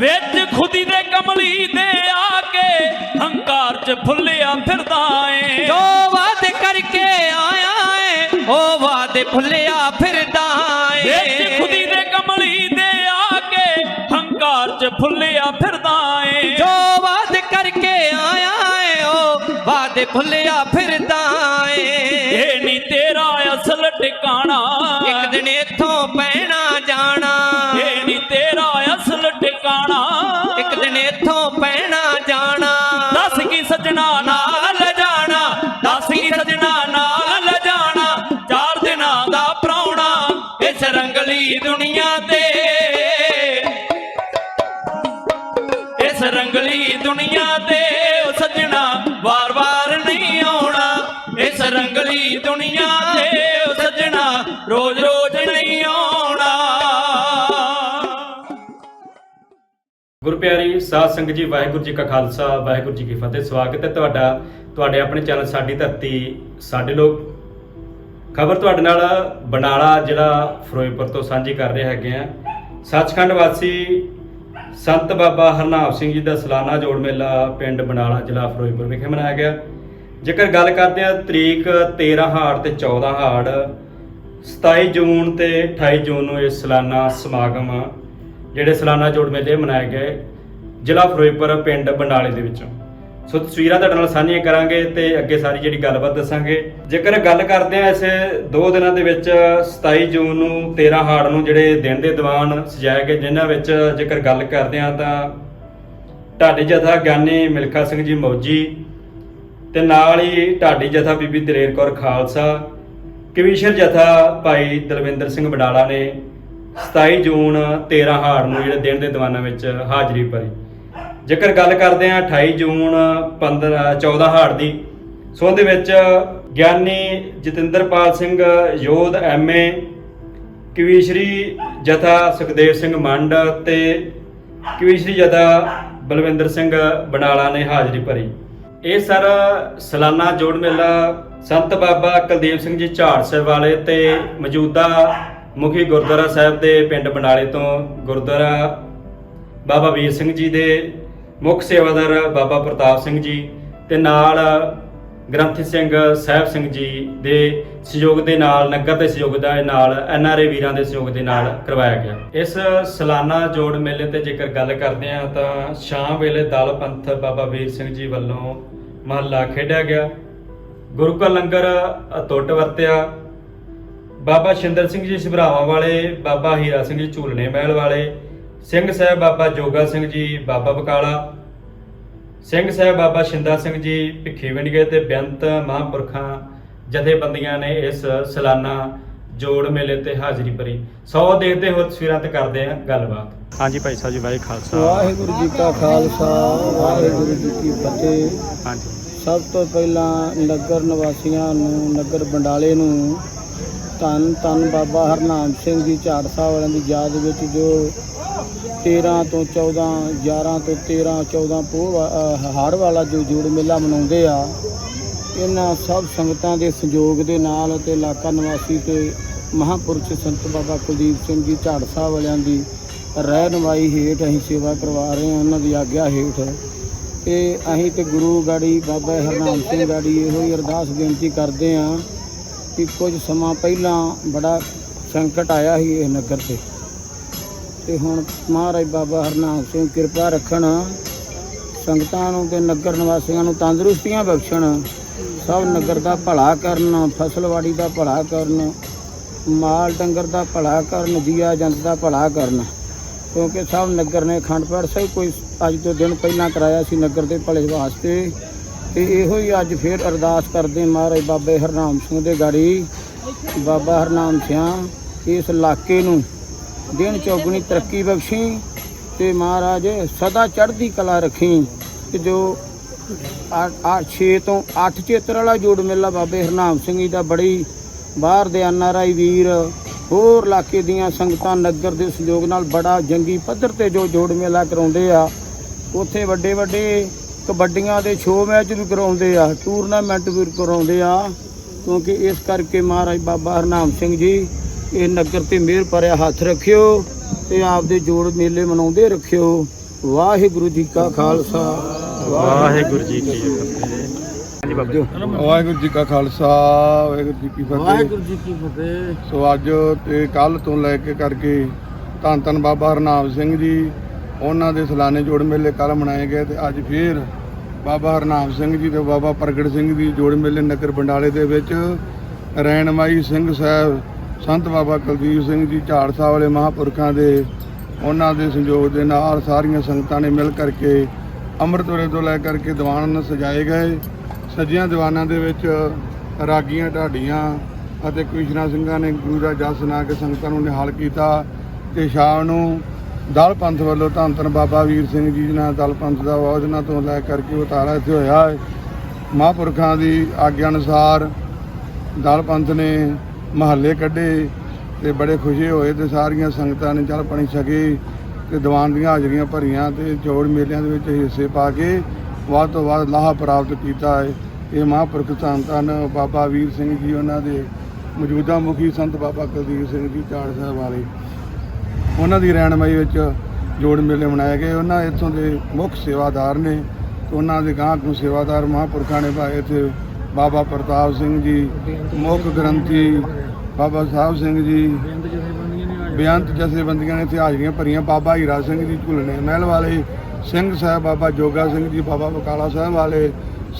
ਵਿੱਚ ਖੁਦੀ ਦੇ ਕਮਲੀ ਦੇ ਆ ਕੇ ਹੰਕਾਰ ਚ ਫੁੱਲਿਆ ਫਿਰਦਾ ਏ। ਜੋ ਵਾਅਦੇ ਕਰਕੇ ਆਇਆ ਏ ਉਹ ਵਾਅਦੇ ਭੁੱਲਿਆ ਫਿਰਦਾ ਵਿੱਚ ਏ ਖੁਦੀ ਦੇ ਕਮਲੀ ਦੇ ਆ ਕੇ ਹੰਕਾਰ ਚ ਫੁੱਲਿਆ ਫਿਰਦਾ ਏ। ਜੋ ਵਾਅਦੇ ਕਰਕੇ ਆਇਆ ਏ ਉਹ ਵਾਅਦੇ ਭੁੱਲਿਆ ਫਿਰਦਾ ਏ। ਇਹ ਨਹੀਂ ਤੇਰਾ ਅਸਲ ਟਿਕਾਣਾ। ਇੱਕ ਦਿਨ ਇੱਥੋਂ ਪੈਣਾ ਜਾਣਾ। ਰੰਗਲੀ ਦੁਨੀਆ ਤੇ। ਇਸ ਰੰਗਲੀ ਦੁਨੀਆ ਤੇ ਉਹ ਸਜਣਾ ਵਾਰ-ਵਾਰ ਨਹੀਂ ਆਉਣਾ। ਇਸ ਰੰਗਲੀ ਦੁਨੀਆ ਤੇ ਉਹ ਸਜਣਾ ਰੋਜ਼-ਰੋਜ਼ ਨਹੀਂ ਆਉਣਾ। ਗੁਰਪਿਆਰੀ ਸਾਧ ਸੰਗਤ ਜੀ, ਵਾਹਿਗੁਰੂ ਜੀ ਕਾ ਖਾਲਸਾ, ਵਾਹਿਗੁਰੂ ਜੀ ਕੀ ਫਤਿਹ। ਸਵਾਗਤ ਹੈ ਤੁਹਾਡਾ, ਤੁਹਾਡੇ ਆਪਣੇ ਚੈਨਲ ਸਾਡੀ ਧਰਤੀ, ਸਾਡੇ ਲੋਕ ਖਬਰ ਤੁਹਾਡੇ ਨਾਲ ਬਨਾਲਾ ਜ਼ਿਲ੍ਹਾ ਫਿਰੋਜ਼ਪੁਰ ਤੋਂ ਸਾਂਝੀ ਕਰ ਰਹੇ ਹੈਗੇ ਆ ਸੱਚਖੰਡ ਵਾਸੀ ਸੰਤ ਬਾਬਾ ਹਰਨਾਮ ਸਿੰਘ ਜੀ ਦਾ ਸਾਲਾਨਾ ਜੋੜ ਮੇਲਾ ਪਿੰਡ ਬਨਾਲਾ ਜ਼ਿਲ੍ਹਾ ਫਿਰੋਜ਼ਪੁਰ ਵਿਖੇ ਮਨਾਇਆ ਗਿਆ। ਜੇਕਰ ਗੱਲ ਕਰਦੇ ਆ ਤਰੀਕ 13 ਹਾੜ ਤੇ 14 ਹਾੜ 27 ਜੂਨ ਤੇ 28 ਜੂਨ ਨੂੰ ਇਹ ਸਾਲਾਨਾ ਸਮਾਗਮ ਜਿਹੜੇ ਸਾਲਾਨਾ ਜੋੜ ਮੇਲੇ ਮਨਾਏ ਗਏ ਜ਼ਿਲ੍ਹਾ ਫਿਰੋਜ਼ਪੁਰ ਪਿੰਡ ਬਨਾਲੇ ਦੇ ਵਿੱਚ। ਸੋ ਤਸਵੀਰਾਂ ਤੁਹਾਡੇ ਨਾਲ ਸਾਂਝੀਆਂ ਕਰਾਂਗੇ ਤੇ ਅੱਗੇ ਸਾਰੀ ਜਿਹੜੀ ਗੱਲਬਾਤ ਦੱਸਾਂਗੇ। ਜੇਕਰ ਗੱਲ ਕਰਦੇ ਆ ਇਸ ਦੋ ਦਿਨਾਂ ਦੇ ਵਿੱਚ 27 ਜੂਨ ਨੂੰ 13 ਹਾੜ ਨੂੰ ਜਿਹੜੇ ਦਿਨ ਦੇ ਦੀਵਾਨ ਸਜਾਏ ਗਏ, ਜਿਨ੍ਹਾਂ ਵਿੱਚ ਜੇਕਰ ਗੱਲ ਕਰਦੇ ਆ ਤਾਂ ਢਾਡੀ ਜਥਾ ਗਿਆਨੀ ਮਿਲਖਾ ਸਿੰਘ ਜੀ ਮੌਜੀ ਤੇ ਨਾਲ ਹੀ ਢਾਡੀ ਜਥਾ ਬੀਬੀ ਦਲੇਰ ਕੌਰ ਖਾਲਸਾ ਕਵੀਸ਼ਰ ਜਥਾ ਭਾਈ ਦਲਵਿੰਦਰ ਸਿੰਘ ਬਡਾਲਾ ਨੇ 27 ਜੂਨ 13 ਹਾੜ ਨੂੰ ਜਿਹੜੇ ਦਿਨ ਦੇ ਦੀਵਾਨਾਂ ਵਿੱਚ ਹਾਜ਼ਰੀ ਭਰੀ। ਜੇਕਰ ਗੱਲ ਕਰਦੇ ਹਾਂ 28 ਜੂਨ 15 14 ਹਾੜ ਦੀ, ਸੋ ਉਹਦੇ ਵਿੱਚ ਗਿਆਨੀ ਜਤਿੰਦਰਪਾਲ ਸਿੰਘ ਯੋਧ ਐਮਏ ਕਵੀਸ਼ਰੀ ਜਥਾ ਸੁਖਦੇਵ ਸਿੰਘ ਮੰਡ ਤੇ ਕਵੀਸ਼ਰੀ ਜਥਾ ਬਲਵਿੰਦਰ ਸਿੰਘ ਬਨਾਲਾ ਨੇ ਹਾਜ਼ਰੀ ਭਰੀ। ਇਹ ਸਰ ਸਾਲਾਨਾ ਜੋੜ ਮੇਲਾ ਸੰਤ ਬਾਬਾ ਕੁਲਦੀਪ ਸਿੰਘ ਜੀ ਝਾੜ ਸਾਹਿਬ ਵਾਲੇ ਤੇ ਮੌਜੂਦਾ ਮੁਖੀ ਗੁਰਦੁਆਰਾ ਸਾਹਿਬ ਦੇ ਪਿੰਡ ਬਨਾਲੇ ਤੋਂ ਗੁਰਦੁਆਰਾ ਬਾਬਾ ਵੀਰ ਸਿੰਘ ਜੀ ਦੇ ਮੁੱਖ ਸੇਵਾਦਾਰ ਬਾਬਾ ਪ੍ਰਤਾਪ ਸਿੰਘ ਜੀ ਤੇ ਨਾਲ ਗ੍ਰੰਥੀ ਸਿੰਘ ਸਾਹਿਬ ਸਿੰਘ ਜੀ ਦੇ ਸਹਿਯੋਗ ਦੇ ਨਾਲ, ਨਗਰ ਦੇ ਸਹਿਯੋਗ ਦੇ ਨਾਲ ਐਨਆਰਏ ਵੀਰਾਂ ਦੇ ਸਹਿਯੋਗ ਦੇ ਨਾਲ ਕਰਵਾਇਆ ਗਿਆ। ਇਸ ਸਾਲਾਨਾ ਜੋੜ ਮੇਲੇ ਤੇ ਜੇਕਰ ਗੱਲ ਕਰਦੇ ਹਾਂ ਤਾਂ ਸ਼ਾਮ ਵੇਲੇ ਦਲ ਪੰਥ ਬਾਬਾ ਵੀਰ ਸਿੰਘ ਜੀ ਵੱਲੋਂ ਮਹੱਲਾ ਖੇਡਿਆ ਗਿਆ। ਗੁਰੂ ਕਾ ਲੰਗਰ ਅਤੁੱਟ ਵਰਤਿਆ। ਬਾਬਾ ਸ਼ਿੰਦਰ ਸਿੰਘ ਜੀ ਸਿਭਰਾਵਾਂ ਵਾਲੇ, ਬਾਬਾ ਹੀਰਾ ਸਿੰਘ ਜੀ ਝੂਲਣੇ ਮਹਿਲ ਵਾਲੇ ਸਿੰਘ ਸਾਹਿਬ ਬਾਬਾ ਜੋਗਾ ਸਿੰਘ ਜੀ ਬਾਬਾ ਬਕਾਲਾ ਸਿੰਘ ਸਾਹਿਬ ਬਾਬਾ ਸ਼ਿੰਦਾ ਸਿੰਘ ਜੀ ਭਿੱਖੀ ਵਿੰਡਗੇ ਤੇ ਬੇਅੰਤ ਮਹਾਂਪੁਰਖਾਂ ਜਥੇਬੰਦੀਆਂ ਨੇ ਇਸ ਸਾਲਾਨਾ ਜੋੜ ਮੇਲੇ ਤੇ ਹਾਜ਼ਰੀ ਭਰੀ। ਸੌ ਦੇਖਦੇ ਹੋ ਤਸਵੀਰਾਂ ਤੇ ਕਰਦੇ ਆ ਗੱਲਬਾਤ। ਹਾਂਜੀ ਭਾਈ ਸਾਹਿਬ ਜੀ ਵਾਹਿ ਖਾਲਸਾ। ਵਾਹਿਗੁਰੂ ਜੀ ਕਾ ਖਾਲਸਾ ਵਾਹਿਗੁਰੂ ਜੀ ਕੀ ਫਤਿਹ। ਹਾਂਜੀ। ਸਭ ਤੋਂ ਪਹਿਲਾਂ ਨਗਰ ਨਿਵਾਸੀਆਂ ਨੂੰ ਨਗਰ ਬੰਡਾਲੇ ਨੂੰ ਧੰਨ ਧੰਨ ਬਾਬਾ ਹਰਨਾਮ ਸਿੰਘ ਜੀ ਝਾੜ ਸਾਹਿਬ ਵਾਲਿਆਂ ਦੀ ਯਾਦ ਵਿੱਚ ਜੋ 13 ਤੋਂ 14 11 ਤੋਂ 13 14 ਪੋਹ ਵਾ- ਵਾਲਾ ਜੋ ਜੋੜ ਮੇਲਾ ਮਨਾਉਂਦੇ ਆ, ਇਹਨਾਂ ਸਭ ਸੰਗਤਾਂ ਦੇ ਸਹਿਯੋਗ ਦੇ ਨਾਲ ਤੇ ਇਲਾਕਾ ਨਿਵਾਸੀ ਤੇ ਮਹਾਪੁਰਸ਼ ਸੰਤ ਬਾਬਾ ਕੁਲਦੀਪ ਸਿੰਘ ਜੀ ਝਾੜ ਸਾਹਿਬ ਵਾਲਿਆਂ ਦੀ ਰਹਿਨਮਾਈ ਹੇਠ ਅਸੀਂ ਸੇਵਾ ਕਰਵਾ ਰਹੇ ਹਾਂ, ਉਹਨਾਂ ਦੀ ਆਗਿਆ ਹੇਠ। ਤੇ ਅਸੀਂ ਤੇ ਗੁਰੂ ਗਾੜੀ ਬਾਬਾ ਹਰਨਾਮ ਸਿੰਘ ਗਾੜੀ ਇਹੋ ਹੀ ਅਰਦਾਸ ਬੇਨਤੀ ਕਰਦੇ ਹਾਂ ਕਿ ਕੁਝ ਸਮਾਂ ਪਹਿਲਾਂ ਬੜਾ ਸੰਕਟ ਆਇਆ ਸੀ ਇਹ ਨਗਰ ਤੇ। ਤੇ ਹੁਣ ਮਹਾਰਾਜ ਬਾਬਾ ਹਰਨਾਮ ਸਿੰਘ ਕਿਰਪਾ ਰੱਖਣ, ਸੰਗਤਾਂ ਨੂੰ ਤੇ ਨਗਰ ਨਿਵਾਸੀਆਂ ਨੂੰ ਤੰਦਰੁਸਤੀਆਂ ਬਖਸ਼ਣ, ਸਭ ਨਗਰ ਦਾ ਭਲਾ ਕਰਨ, ਫਸਲਵਾੜੀ ਦਾ ਭਲਾ ਕਰਨ, ਮਾਲ ਡੰਗਰ ਦਾ ਭਲਾ ਕਰਨ, ਜੀਆ ਜੰਤ ਦਾ ਭਲਾ ਕਰਨ, ਕਿਉਂਕਿ ਸਭ ਨਗਰ ਨੇ ਖੰਡ ਪਾਠ ਸਾਹਿਬ ਕੋਈ ਅੱਜ ਤੋਂ ਦਿਨ ਪਹਿਲਾਂ ਕਰਾਇਆ ਸੀ ਨਗਰ ਦੇ ਭਲੇ ਵਾਸਤੇ। ਤੇ ਇਹੋ ਹੀ ਅੱਜ ਫੇਰ ਅਰਦਾਸ ਕਰਦੇ ਮਹਾਰਾਜ ਬਾਬੇ ਹਰਨਾਮ ਸਿੰਘ ਦੇ ਗਾੜੀ, ਬਾਬਾ ਹਰਨਾਮ ਸਿੰਘ ਇਸ ਇਲਾਕੇ ਨੂੰ ਦਿਨ ਚੌਗਣੀ ਤਰੱਕੀ ਬਖਸ਼ੀ ਤੇ ਮਹਾਰਾਜ ਸਦਾ ਚੜ੍ਹਦੀ ਕਲਾ ਰੱਖੀ ਤੇ ਜੋ ਆ 6 ਤੋਂ 8 ਚੇਤਰ ਵਾਲਾ ਜੋੜ ਮੇਲਾ ਬਾਬੇ ਹਰਨਾਮ ਸਿੰਘ ਜੀ ਦਾ ਬੜੀ ਬਾਹਰ ਦੇ ਐਨਆਰਆਈ ਵੀਰ, ਹੋਰ ਇਲਾਕੇ ਦੀਆਂ ਸੰਗਤਾਂ ਨਗਰ ਦੇ ਸਹਿਯੋਗ ਨਾਲ ਬੜਾ ਜੰਗੀ ਪੱਧਰ ਤੇ ਜੋ ਜੋੜ ਮੇਲਾ ਕਰਾਉਂਦੇ ਆ, ਉੱਥੇ ਵੱਡੇ ਵੱਡੇ ਕਬੱਡੀਆਂ ਦੇ ਸ਼ੋਅ ਮੈਚ ਵੀ ਕਰਾਉਂਦੇ ਆ ਟੂਰਨਾਮੈਂਟ ਵੀ ਕਰਾਉਂਦੇ ਆ, ਕਿਉਂਕਿ ਇਸ ਕਰਕੇ ਮਹਾਰਾਜ ਬਾਬਾ ਹਰਨਾਮ ਸਿੰਘ ਜੀ ਇਹ ਨਗਰ ਤੇ ਮਿਹਰ ਭਰਿਆ ਹੱਥ ਰੱਖਿਓ ਤੇ ਆਪਦੇ ਜੋੜ ਮੇਲੇ ਮਨਾਉਂਦੇ ਰੱਖਿਓ। ਵਾਹਿਗੁਰੂ ਜੀ ਕਾ ਖਾਲਸਾ। ਵਾਹਿਗੁਰੂ ਜੀ ਕੀ ਫਤਿਹ। ਹਾਂਜੀ ਬਾਬਾ ਜੀ। ਵਾਹਿਗੁਰੂ ਜੀ ਕਾ ਖਾਲਸਾ ਵਾਹਿਗੁਰੂ ਜੀ ਕੀ ਫਤਿਹ। ਵਾਹਿਗੁਰੂ ਜੀ ਕੀ ਫਤਿਹ। ਸੋ ਅੱਜ ਤੇ ਕੱਲ ਤੋਂ ਲੈ ਕੇ ਕਰਕੇ ਧੰਨ ਧੰਨ ਬਾਬਾ ਹਰਨਾਮ ਸਿੰਘ ਜੀ ਉਹਨਾਂ ਦੇ ਸਲਾਨੇ ਜੋੜ ਮੇਲੇ ਕੱਲ ਮਨਾਏ ਗਏ ਤੇ ਅੱਜ ਫੇਰ ਬਾਬਾ ਹਰਨਾਮ ਸਿੰਘ ਜੀ ਤੇ ਬਾਬਾ ਪ੍ਰਗਟ ਸਿੰਘ ਦੀ ਜੋੜ ਮੇਲੇ ਨਗਰ ਬੰਡਾਲੇ ਦੇ ਵਿੱਚ। ਰੈਣਮਾਈ ਸਿੰਘ ਸਾਹਿਬ ਸੰਤ ਬਾਬਾ ਕੁਲਦੀਪ ਸਿੰਘ ਜੀ ਝਾੜਸਾ ਵਾਲੇ ਮਹਾਪੁਰਖਾਂ ਦੇ, ਉਹਨਾਂ ਦੇ ਸੰਯੋਗ ਦੇ ਨਾਲ ਸਾਰੀਆਂ ਸੰਗਤਾਂ ਨੇ ਮਿਲ ਕਰਕੇ ਅੰਮ੍ਰਿਤ ਵੇਲੇ ਤੋਂ ਲੈ ਕਰਕੇ ਦੀਵਾਨ ਸਜਾਏ ਗਏ। ਸਜੀਆਂ ਦੀਵਾਨਾਂ ਦੇ ਵਿੱਚ ਰਾਗੀਆਂ ਢਾਡੀਆਂ ਅਤੇ ਕ੍ਰਿਸ਼ਨਾ ਸਿੰਘਾਂ ਨੇ ਗੁਰੂ ਦਾ ਜਸ ਸੁਣਾ ਕੇ ਸੰਗਤਾਂ ਨੂੰ ਨਿਹਾਲ ਕੀਤਾ ਤੇ ਸ਼ਾਮ ਨੂੰ ਦਲ ਪੰਥ ਵੱਲੋਂ ਧੰਨ ਧੰਨ ਬਾਬਾ ਵੀਰ ਸਿੰਘ ਜੀ ਨਾਲ ਦਲ ਪੰਥ ਦਾ ਵਾਜਨਾ ਤੋਂ ਲੈ ਕਰਕੇ ਉਤਾਰਾ ਇੱਥੇ ਹੋਇਆ ਹੈ। ਮਹਾਂਪੁਰਖਾਂ ਦੀ ਆਗਿਆ ਅਨੁਸਾਰ ਦਲ ਪੰਥ ਨੇ ਮਹੱਲੇ ਕੱਢੇ ਤੇ ਬੜੇ ਖੁਸ਼ੀ ਹੋਏ ਤੇ ਸਾਰੀਆਂ ਸੰਗਤਾਂ ਨੇ ਜਲ ਪਾਣੀ ਛਕੇ ਤੇ ਦੀਵਾਨ ਦੀਆਂ ਹਾਜ਼ਰੀਆਂ ਭਰੀਆਂ ਤੇ ਜੋੜ ਮੇਲਿਆਂ ਦੇ ਵਿੱਚ ਹਿੱਸੇ ਪਾ ਕੇ ਵੱਧ ਤੋਂ ਵੱਧ ਲਾਹਾ ਪ੍ਰਾਪਤ ਕੀਤਾ ਹੈ। ਇਹ ਮਹਾਂਪੁਰਖ ਧੰਨ ਧੰਨ ਬਾਬਾ ਵੀਰ ਸਿੰਘ ਜੀ ਉਹਨਾਂ ਦੇ ਮੌਜੂਦਾ ਮੁਖੀ ਸੰਤ ਬਾਬਾ ਕੁਲਦੀਪ ਸਿੰਘ ਜੀ ਝਾੜ ਸਾਹਿਬ ਵਾਲੇ। ਉਹਨਾਂ ਦੀ ਰਹਿਨਮਾਈ ਵਿੱਚ ਜੋੜ ਮੇਲੇ ਮਨਾਏ ਗਏ। ਉਹਨਾਂ ਇੱਥੋਂ ਦੇ ਮੁੱਖ ਸੇਵਾਦਾਰ ਨੇ ਉਹਨਾਂ ਦੇ ਗਾਂਹ ਨੂੰ ਸੇਵਾਦਾਰ ਮਹਾਂਪੁਰਖਾਂ ਨੇ ਭਾਏ ਇੱਥੇ ਬਾਬਾ ਪ੍ਰਤਾਪ ਸਿੰਘ ਜੀ ਮੁੱਖ ਗ੍ਰੰਥੀ ਬਾਬਾ ਸਾਹਿਬ ਸਿੰਘ ਜੀ। ਬੇਅੰਤ ਜਥੇਬੰਦੀਆਂ ਨੇ ਇੱਥੇ ਹਾਜ਼ਰੀਆਂ ਭਰੀਆਂ। ਬਾਬਾ ਹੀਰਾ ਸਿੰਘ ਜੀ ਝੁਲਣੇ ਮਹਿਲ ਵਾਲੇ ਸਿੰਘ ਸਾਹਿਬ ਬਾਬਾ ਜੋਗਾ ਸਿੰਘ ਜੀ ਬਾਬਾ ਬਕਾਲਾ ਸਾਹਿਬ ਵਾਲੇ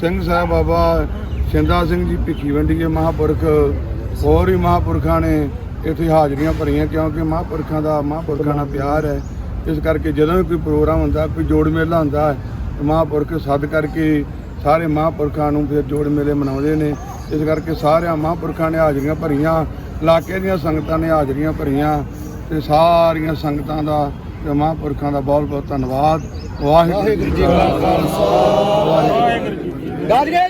ਸਿੰਘ ਸਾਹਿਬ ਬਾਬਾ ਸ਼ਿੰਦਾ ਸਿੰਘ ਜੀ ਭਿੱਖੀ ਵੰਡੀਏ ਮਹਾਂਪੁਰਖ ਹੋਰ ਵੀ ਮਹਾਂਪੁਰਖਾਂ ਨੇ ਇੱਥੇ ਹਾਜ਼ਰੀਆਂ ਭਰੀਆਂ ਕਿਉਂਕਿ ਮਹਾਂਪੁਰਖਾਂ ਦਾ ਮਹਾਂਪੁਰਖਾਂ ਨਾਲ ਪਿਆਰ ਹੈ। ਇਸ ਕਰਕੇ ਜਦੋਂ ਵੀ ਕੋਈ ਪ੍ਰੋਗਰਾਮ ਹੁੰਦਾ ਕੋਈ ਜੋੜ ਮੇਲਾ ਹੁੰਦਾ ਹੈ, ਮਹਾਂਪੁਰਖ ਸੱਦ ਕਰਕੇ ਸਾਰੇ ਮਹਾਂਪੁਰਖਾਂ ਨੂੰ ਫਿਰ ਜੋੜ ਮੇਲੇ ਮਨਾਉਂਦੇ ਨੇ। ਇਸ ਕਰਕੇ ਸਾਰਿਆਂ ਮਹਾਂਪੁਰਖਾਂ ਨੇ ਹਾਜ਼ਰੀਆਂ ਭਰੀਆਂ ਇਲਾਕੇ ਦੀਆਂ ਸੰਗਤਾਂ ਨੇ ਹਾਜ਼ਰੀਆਂ ਭਰੀਆਂ ਤੇ ਸਾਰੀਆਂ ਸੰਗਤਾਂ ਦਾ ਤੇ ਮਹਾਂਪੁਰਖਾਂ ਦਾ ਬਹੁਤ ਬਹੁਤ ਧੰਨਵਾਦ। ਵਾਹਿਗੁਰੂ ਜੀ ਕਾ ਖਾਲਸਾ। ਵਾਹਿਗੁਰੂ ਜੀ ਕੀ ਫਤਿਹ।